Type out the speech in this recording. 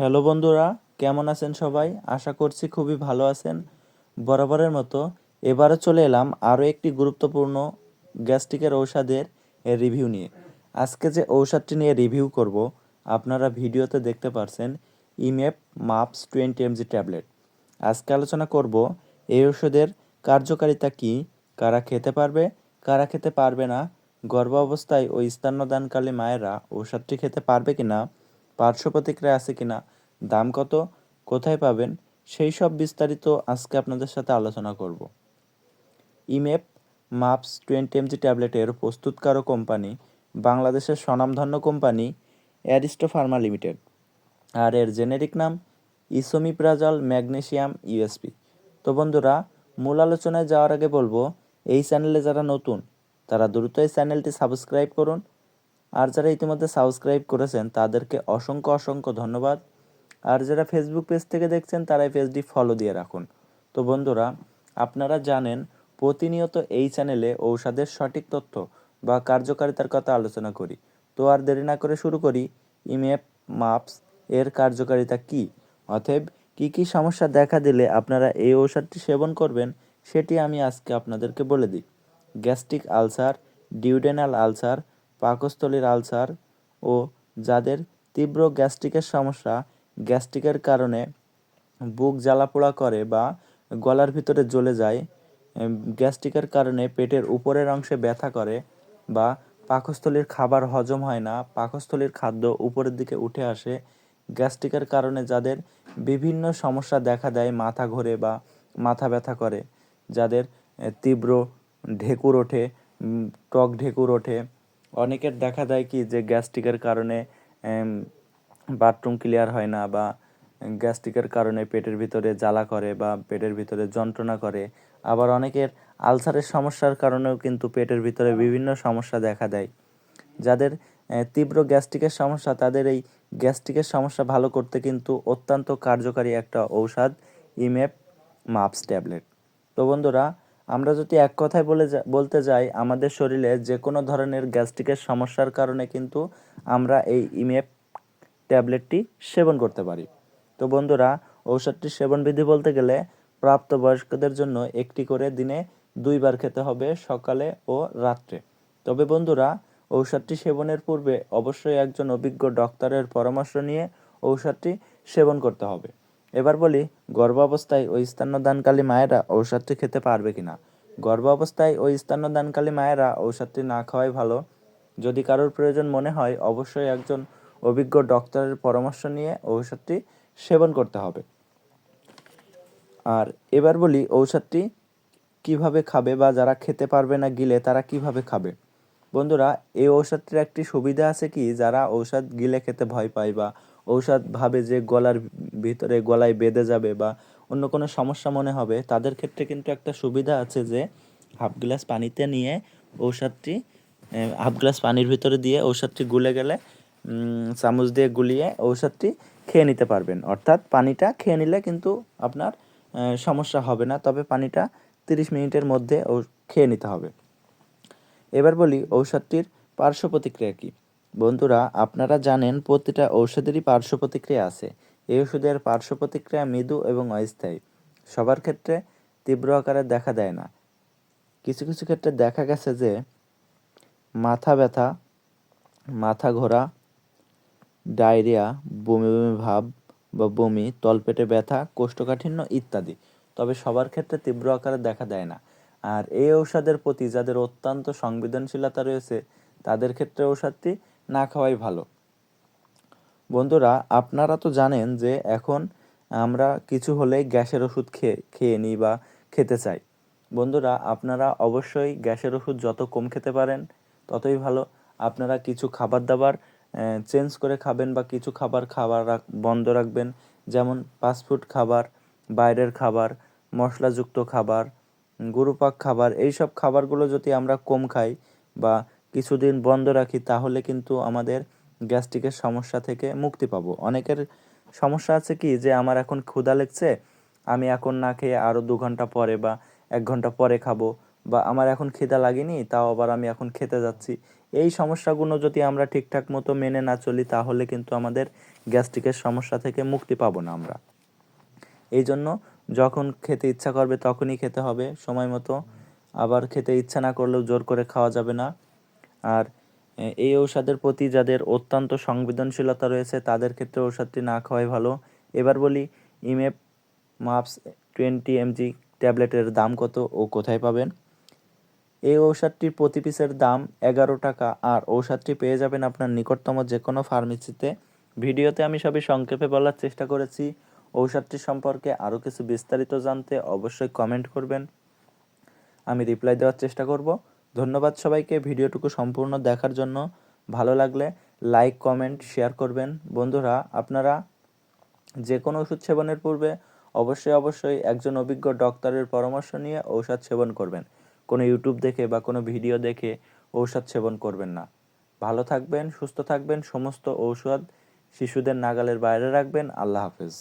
Hello বন্ধুরা, কেমন আছেন সবাই? আশা করছি খুবই ভালো আছেন। বরাবরের মতো এবারও চলে এলাম আরও একটি গুরুত্বপূর্ণ গ্যাস্ট্রিকের ঔষধের রিভিউ নিয়ে। আজকে যে ঔষধটি নিয়ে রিভিউ করব, আপনারা ভিডিওতে দেখতে পারছেন ইমেপ মাপস টোয়েন্টি এমজি ট্যাবলেট। আজকে আলোচনা করব, এই ওষুধের কার্যকারিতা কী, কারা খেতে পারবে, কারা খেতে পারবে না গর্ভ অবস্থায় ও স্তন্যদানকালী মায়েরা ঔষধটি খেতে পারবে কি না পার্শ্ব প্রতিক্রিয়া আছে কিনা, দাম কত, কোথায় পাবেন, সেই সব বিস্তারিত আজকে আপনাদের সাথে আলোচনা করব। ইমেপ, মাপস টোয়েন্টি এমজি ট্যাবলেটের প্রস্তুতকারক কোম্পানি, বাংলাদেশের স্বনামধন্য কোম্পানি, অ্যারিস্টো ফার্মা লিমিটেড। আর এর জেনেরিক নাম, ইসোমিপ্রাজল ম্যাগনেশিয়াম ইউএসপি। তো বন্ধুরা, মূল আলোচনায় যাওয়ার আগে বলব, এই চ্যানেলে যারা নতুন, তারা দ্রুত এই চ্যানেলটি সাবস্ক্রাইব করুন আর যারা ইতিমধ্যে সাবস্ক্রাইব করেছেন, তাদেরকে অসংখ্য অসংখ্য ধন্যবাদ। আর যারা ফেসবুক পেজ থেকে দেখছেন, তারা এই পেজটি ফলো দিয়ে রাখুন। তো বন্ধুরা, আপনারা জানেন, প্রতিনিয়ত এই চ্যানেলে ঔষধের সঠিক তথ্য বা কার্যকারিতার কথা আলোচনা করি। তো আর দেরি না করে শুরু করি ইমেপ মাপস এর কার্যকারিতা কি? অতএব, কি কি সমস্যা দেখা দিলে আপনারা এই ঔষধটি সেবন করবেন, সেটি আমি আজকে আপনাদেরকে বলে দিই। গ্যাস্ট্রিক আলসার, ডিউডেনাল আলসার পাকস্থলীর আলসার ও যাদের তীব্র গ্যাস্ট্রিকের সমস্যা, গ্যাস্ট্রিকের কারণে বুক জ্বালাপোড়া করে বা গলার ভিতরে জ্বলে যায় গ্যাস্ট্রিকের কারণে পেটের উপরের অংশে ব্যথা করে বা পাকস্থলীর খাবার হজম হয় না, পাকস্থলীর খাদ্য উপরের দিকে উঠে আসে, গ্যাস্ট্রিকের কারণে যাদের বিভিন্ন সমস্যা দেখা দেয় মাথা ঘোরে বা মাথা ব্যথা করে, যাদের তীব্র ঢেকুর ওঠে টক ঢেকুর ওঠে অনেকের দেখা দেয় কি যে গ্যাস্ট্রিকের কারণে বাথরুম ক্লিয়ার হয় না বা গ্যাস্ট্রিকের কারণে পেটের ভিতরে জ্বালা করে বা পেটের ভিতরে যন্ত্রণা করে। আবার অনেকের আলসারের সমস্যার কারণেও কিন্তু পেটের ভিতরে বিভিন্ন সমস্যা দেখা দেয়। যাদের তীব্র গ্যাস্ট্রিকের সমস্যা, তাদের এই গ্যাস্ট্রিকের সমস্যা ভালো করতে কিন্তু অত্যন্ত কার্যকারী একটা ঔষধ, ইমেপ মাপস ট্যাবলেট। তো বন্ধুরা আমরা যদি এক কথায় বলে বলতে যাই, আমাদের শরীরে যে কোনো ধরনের গ্যাস্ট্রিকের সমস্যার কারণে কিন্তু আমরা এই ইমেপ ট্যাবলেটটি সেবন করতে পারি। তো বন্ধুরা, ঔষধটি সেবন বিধি বলতে গেলে প্রাপ্তবয়স্কদের জন্য একটি করে দিনে দুইবার খেতে হবে সকালে ও রাত্রে। তবে বন্ধুরা, ঔষধটি সেবনের পূর্বে অবশ্যই একজন অভিজ্ঞ ডক্টরের পরামর্শ নিয়ে ঔষধটি সেবন করতে হবে। এবার বলি গর্ভাবস্থায় ওই স্তন্যদানকালী মায়েরা ঔষধটি খেতে পারবে কিনা? গর্ভাবস্থায় ওই স্তন্যদানকালী মায়েরা ঔষধটি না খাওয়াই ভালো? যদি কারোর প্রয়োজন মনে হয়, অবশ্যই একজন অভিজ্ঞ ডক্টরের পরামর্শ নিয়ে ঔষধটি সেবন করতে হবে। আর এবার বলি, ঔষধটি কীভাবে খাবে বা যারা খেতে পারবে না গিলে, তারা কীভাবে খাবে? বন্ধুরা, এই ঔষধটির একটি সুবিধা আছে কি? যারা ঔষধ গিলে খেতে ভয় পায় বা ঔষধ ভাবে যে গলার ভিতরে গলায় বেঁধে যাবে বা অন্য কোনো সমস্যা মনে হবে, তাদের ক্ষেত্রে কিন্তু একটা সুবিধা আছে যে হাফ গ্লাস পানিতে নিয়ে ঔষধটি হাফ গ্লাস পানির ভিতরে দিয়ে ঔষধটি গুলে গেলে চামচ দিয়ে গুলিয়ে ঔষধটি খেয়ে নিতে পারবেন। অর্থাৎ পানিটা খেয়ে নিলে কিন্তু আপনার সমস্যা হবে না, তবে পানিটা তিরিশ মিনিটের মধ্যে খেয়ে নিতে হবে। এবার বলি ঔষধটির পার্শ্ব প্রতিক্রিয়া কী। বন্ধুরা, আপনারা জানেন প্রতিটা ঔষধেরই পার্শ্ব প্রতিক্রিয়া আছে। এই ওষুধের পার্শ্ব প্রতিক্রিয়া মৃদু এবং অস্থায়ী। সবার ক্ষেত্রে তীব্র আকারে দেখা দেয় না। কিছু কিছু ক্ষেত্রে দেখা গেছে যে মাথা ব্যথা, মাথা ঘোরা, ডায়রিয়া, বমি বমি ভাব বা বমি, তলপেটে ব্যথা, কোষ্ঠকাঠিন্য ইত্যাদি। তবে সবার ক্ষেত্রে তীব্র আকারে দেখা দেয় না। আর এই ঔষধের প্রতি যাদের অত্যন্ত সংবেদনশীলতা রয়েছে, তাদের ক্ষেত্রে ঔষধটি না খাওয়াই ভালো। বন্ধুরা, আপনারা তো জানেন যে এখন আমরা কিছু হলে গ্যাসের ওষুধ খেয়ে খেয়ে নিই বা খেতে চাই। বন্ধুরা, আপনারা অবশ্যই গ্যাসের ওষুধ যত কম খেতে পারেন, ততই ভালো। আপনারা কিছু খাবার দাবার চেঞ্জ করে খাবেন বা কিছু খাবার খাবার বন্ধ রাখবেন। যেমন ফাস্টফুড খাবার, বাইরের খাবার, মশলাযুক্ত খাবার গুরুপাক খাবার, এই সব খাবারগুলো যদি আমরা কম খাই বা কিছুদিন বন্ধ রাখি, তাহলে কিন্তু আমাদের গ্যাস্ট্রিকের সমস্যা থেকে মুক্তি পাবো। অনেকের সমস্যা আছে কি যে, আমার এখন ক্ষুধা লেগছে, আমি এখন না খেয়ে আরও দু ঘণ্টা পরে বা এক ঘণ্টা পরে খাব বা আমার এখন খিদা লাগেনি, তাও আবার আমি এখন খেতে যাচ্ছি। এই সমস্যাগুলো যদি আমরা ঠিকঠাক মতো মেনে না চলি, তাহলে কিন্তু আমাদের গ্যাস্ট্রিকের সমস্যা থেকে মুক্তি পাবো না আমরা। এই জন্য যখন খেতে ইচ্ছা করবে তখনই খেতে হবে সময় মতো। আবার খেতে ইচ্ছা না করলেও জোর করে খাওয়া যাবে না। আর এই ঔষধের প্রতি যাদের অত্যন্ত সংবেদনশীলতা রয়েছে, তাদের ক্ষেত্রে ঔষধটি না খাওয়াই ভালো। এবার বলি, ইমেপ মাপস টোয়েন্টি এমজি ট্যাবলেটের দাম কত ও কোথায় পাবেন? এই ঔষধটির প্রতি পিসের দাম এগারো টাকা। আর ঔষধটি পেয়ে যাবেন আপনার নিকটতম যে কোনো ফার্মেসিতে। ভিডিওতে আমি সবই সংক্ষেপে বলার চেষ্টা করেছি। ঔষধটি সম্পর্কে আরও কিছু বিস্তারিত জানতে অবশ্যই কমেন্ট করবেন। আমি রিপ্লাই দেওয়ার চেষ্টা করব। ধন্যবাদ সবাইকে ভিডিওটুকু সম্পূর্ণ দেখার জন্য। ভালো লাগলে লাইক কমেন্ট শেয়ার করবেন। বন্ধুরা, আপনারা যে কোনো ওষুধ সেবনের পূর্বে অবশ্যই অবশ্যই একজন অভিজ্ঞ ডক্টরের পরামর্শ নিয়ে ঔষধ সেবন করবেন। কোনো ইউটিউব দেখে বা কোনো ভিডিও দেখে ঔষধ সেবন করবেন না। ভালো থাকবেন, সুস্থ থাকবেন, সমস্ত ঔষধ শিশুদের নাগালের বাইরে রাখবেন। আল্লাহ হাফেজ।